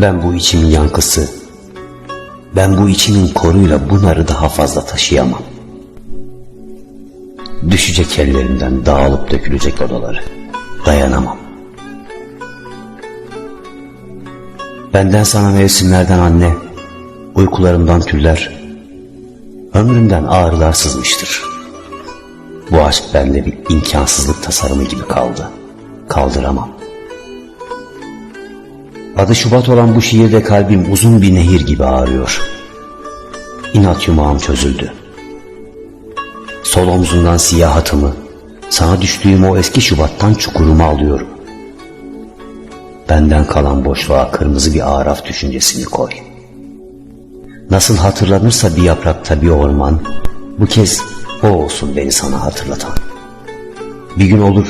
Ben bu içimin yankısı, ben bu içimin koruyla bunları daha fazla taşıyamam. Düşecek ellerimden dağılıp dökülecek odaları. Dayanamam. Benden sana mevsimlerden anne, uykularımdan tüller, ömrümden ağrılar sızmıştır. Bu aşk bende bir imkansızlık tasarımı gibi kaldı. Kaldıramam. Adı Şubat olan bu şiirde kalbim uzun bir nehir gibi ağrıyor. İnat yumağım çözüldü. Sol omzundan siyah hatımı, sana düştüğüm o eski Şubat'tan çukuruma alıyorum. Benden kalan boşluğa kırmızı bir araf düşüncesini koy. Nasıl hatırlanırsa bir yaprakta bir orman, bu kez o olsun beni sana hatırlatan. Bir gün olur